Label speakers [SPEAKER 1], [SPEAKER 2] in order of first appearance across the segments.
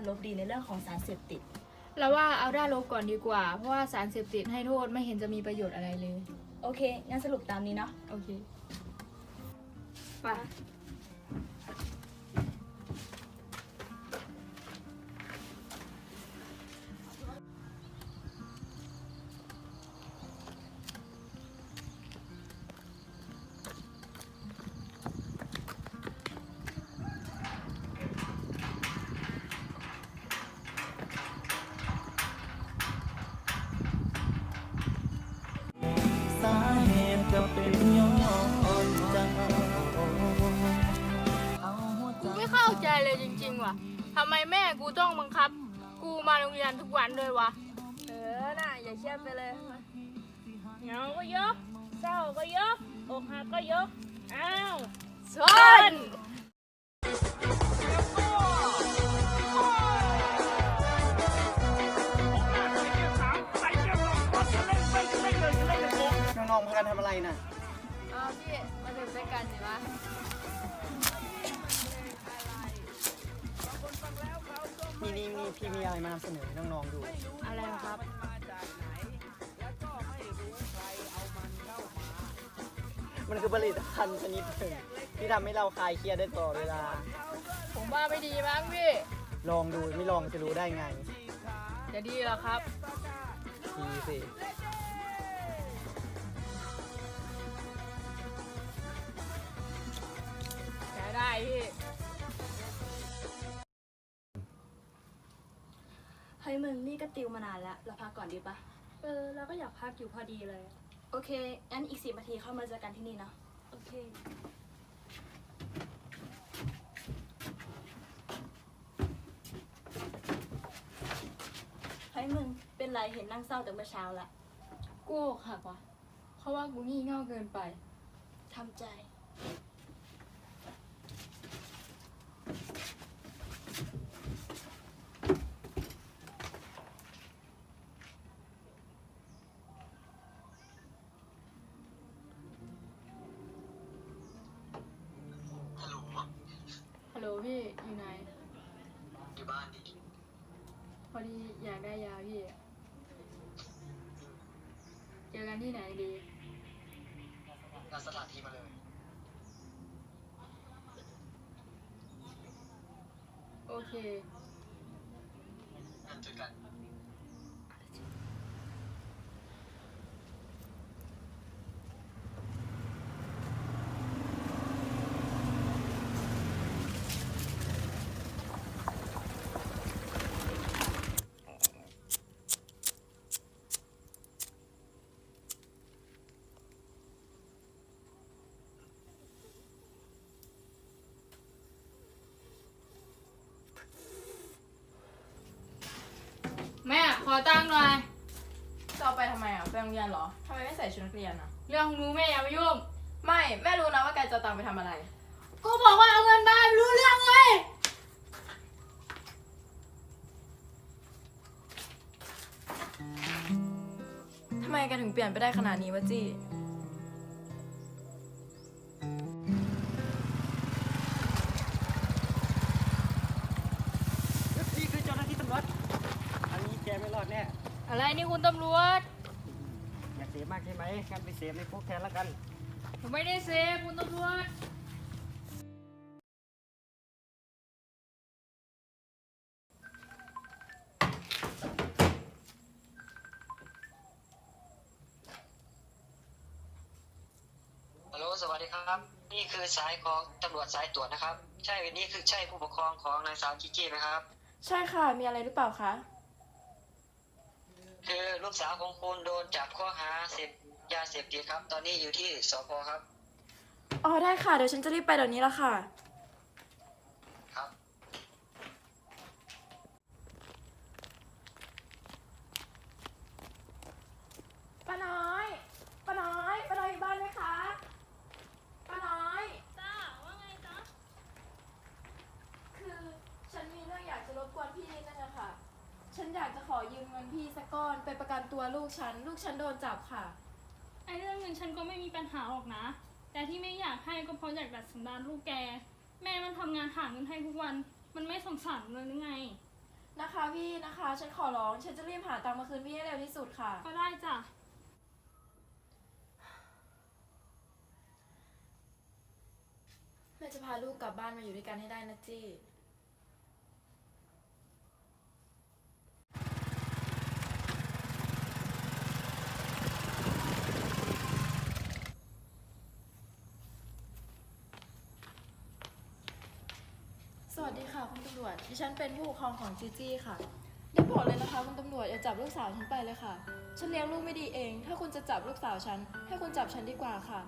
[SPEAKER 1] หาด้านบวกหรือด้านลบดีในเรื่องของสารเสพติด
[SPEAKER 2] เราว่าเอาด้านลบก่อนดีกว่า เพราะว่าสารเสพติดให้โทษไม่เห็นจะมีประโยชน์อะไรเลย
[SPEAKER 1] โอเค งั้นสรุปตามนี้เนาะ
[SPEAKER 2] โอเค ไป
[SPEAKER 3] เข้า
[SPEAKER 2] ใจเลยจริงๆว่ะทำไมแม่กูต้องบังคับ กูมาโรงเรียนทุกวันด้วยวะ
[SPEAKER 4] เออน่ะอย่าเครียดไปเลยเหงาก็ยกเศร้าก็ยกอกหักก็ยกอ้าว
[SPEAKER 2] ชน
[SPEAKER 3] น้องๆพากันทำอะไรน่ะ
[SPEAKER 2] เอาพี่มาดื่มด้วยกันสิวะ
[SPEAKER 3] นี่นี่นี่พี่มีอะไรมานำเสนอให้น้องๆดู
[SPEAKER 2] อะไรครับ
[SPEAKER 3] มันคือผลิตภัณฑ์ชนิดหนึ่งที่ทำให้เราคลายเครียดได้ตลอดเวลา
[SPEAKER 2] ผมว่าไม่ดีมั้งพี่
[SPEAKER 3] ลองดูไม่ลองจะรู้ได้ไง
[SPEAKER 2] จะดีเหรอครับ
[SPEAKER 3] ดีสิ
[SPEAKER 1] ฮ้ยมึงนี่ก็ติวมานานแล้ว เราพักก่อนดีปะ
[SPEAKER 4] เออเราก็อยากพักอยู่พอดีเลย
[SPEAKER 1] โอเค งั้นอีกสิบนาทีเข้ามาเจอกันที่นี่เนาะ
[SPEAKER 4] โอเค
[SPEAKER 1] เฮ้ยมึง เป็นไรเห็นนั่งเศร้าแต่เมื่อเช้าละ
[SPEAKER 2] กูอกหักว่ะเขาว่ากูงี่เง่าเกินไป
[SPEAKER 1] ทำใจ
[SPEAKER 2] ฮัลโหลพี่ อยู่ไหน
[SPEAKER 5] อยู่บ้านดิ
[SPEAKER 2] พอดีอยากได้ยาพี่ เจอกันที่ไหนดี
[SPEAKER 5] งานสถานที่มาเลย
[SPEAKER 2] โอเค
[SPEAKER 5] งั้นเจอกัน
[SPEAKER 2] อตังค์หน่อย
[SPEAKER 6] จะเอาไปทำไมอะไปโรงเรียนเหรอทำไมไม่ใส่ชุดนักเรียนอะ
[SPEAKER 2] เรื่องของหนูแม่อย่ามายุ่ง
[SPEAKER 6] ไม่ แม่รู้นะว่าแกจะเอาตังค์ไปทำอะไร
[SPEAKER 2] กูบอกว่าเอาเงินมาไม่รู้เรื่องเลย
[SPEAKER 6] ทำไมแกถึงเปลี่ยนไปได้ขนาดนี้วะจี้
[SPEAKER 3] มากใช่ไหมงั้นไปเสพในคุกแทนแล้วกัน
[SPEAKER 2] ผมไม่ได้เซฟคุณตำรวจ
[SPEAKER 5] ฮัลโหลสวัสดีครับ นี่คือสายของตำรวจสายตรวจนะครับ ใช่นี่คือใช่ผู้ปกครองของนางสาวจิจี้ไหมครับ
[SPEAKER 6] ใช่ค่ะ มีอะไรหรือเปล่าคะ
[SPEAKER 5] คือลูกสาวของคุณโดนจับข้อหาเสพยาเสพติดครับ ตอนนี้อยู่ที่สพครับ
[SPEAKER 6] อ๋อได้ค่ะ เดี๋ยวฉันจะรีบไปเดี๋ยวนี้ละค่ะ
[SPEAKER 5] ครับ
[SPEAKER 6] ป้าน้อย ป้าน้อย ป้าน้อยอยู่บ้านไหมคะ ป้าน้อย
[SPEAKER 4] จ้า ว่าไงจ๊ะ
[SPEAKER 6] คือฉันมีเรื่องอยากจะรบกวนพี่นิดนึงอะค่ะ ฉันอยากจะขอยืมเงินพี่สักก้อนไปประกันตัวลูกฉัน ลูกฉันโดนจับค่ะ
[SPEAKER 4] ไอเรื่องเงินฉันก็ไม่มีปัญหาหรอกนะ แต่ที่ไม่อยากให้ก็เพราะอยากดัดสันดานลูกแก แม่มันทำงานหาเงินให้ทุกวัน
[SPEAKER 2] มันไม่สงสารเลยหรือไง
[SPEAKER 6] นะคะพี่นะคะ ฉันขอร้อง ฉันจะรีบหาตังค์มาคืนพี่ให้เร็วที่สุดค่ะ
[SPEAKER 2] ก็ได้จ้ะ
[SPEAKER 6] แม่จะพาลูกกลับบ้านมาอยู่ด้วยกันให้ได้นะจี้ ค่ะคุณตำรวจ ดิฉันเป็นผู้ปกครองของจีจี้ค่ะ ได้บอกเลยนะคะคุณตำรวจอย่าจับลูกสาวฉันไปเลยค่ะ ฉันเลี้ยงลูกไม่ดีเอง ถ้าคุณจะจับลูกสาวฉัน ให้คุณจับฉันดีกว่าค่ะ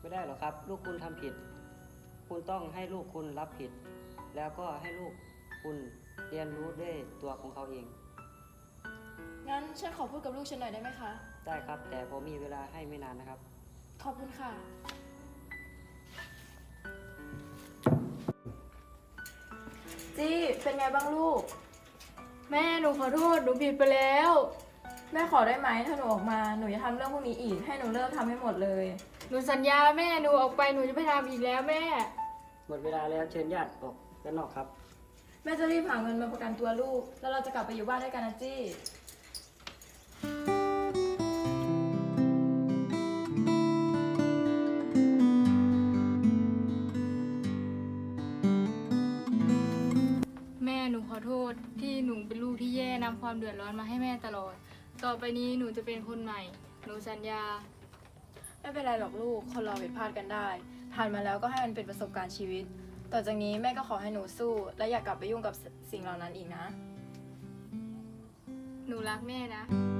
[SPEAKER 7] ไม่ได้หรอกครับ ลูกคุณทำผิด คุณต้องให้ลูกคุณรับผิด แล้วก็ให้ลูกคุณเรียนรู้ด้วยตัวของเขาเอง
[SPEAKER 6] งั้นฉันขอพูดกับลูกฉันหน่อยได้ไหมคะ
[SPEAKER 7] ได้ครับ แต่ผมมีเวลาให้ไม่นานนะครับ
[SPEAKER 6] ขอบคุณค่ะ จี้เป็นไงบ้างลูก
[SPEAKER 2] แม่หนูขอโทษหนูผิดไปแล้ว
[SPEAKER 6] แม่ขอได้ไหมถ้าหนูออกมาหนูจะทำเรื่องพวกนี้อีกให้หนูเลิกทำให้หมดเลย
[SPEAKER 2] หนูสัญญาแม่หนูออกไปหนูจะไม่ทำอีกแล้วแม่
[SPEAKER 7] หมดเวลาแล้วเชิญญาติออกด้านนอกครับ
[SPEAKER 6] แม่จะรีบหาเงินมาประกันตัวลูก แล้วเราจะกลับไปอยู่บ้านด้วยกันนะจี้
[SPEAKER 2] ความเดือดร้อนมาให้แม่ตลอด ต่อไปนี้หนูจะเป็นคนใหม่ หนูสัญญา
[SPEAKER 6] ไม่เป็นไรหรอกลูก คนเราผิดพลาดกันได้ ผ่านมาแล้วก็ให้มันเป็นประสบการณ์ชีวิต ต่อจากนี้แม่ก็ขอให้หนูสู้ และอย่ากลับไปยุ่งกับสิ่งเหล่านั้นอีกนะ
[SPEAKER 2] หนูรักแม่นะ
[SPEAKER 6] ค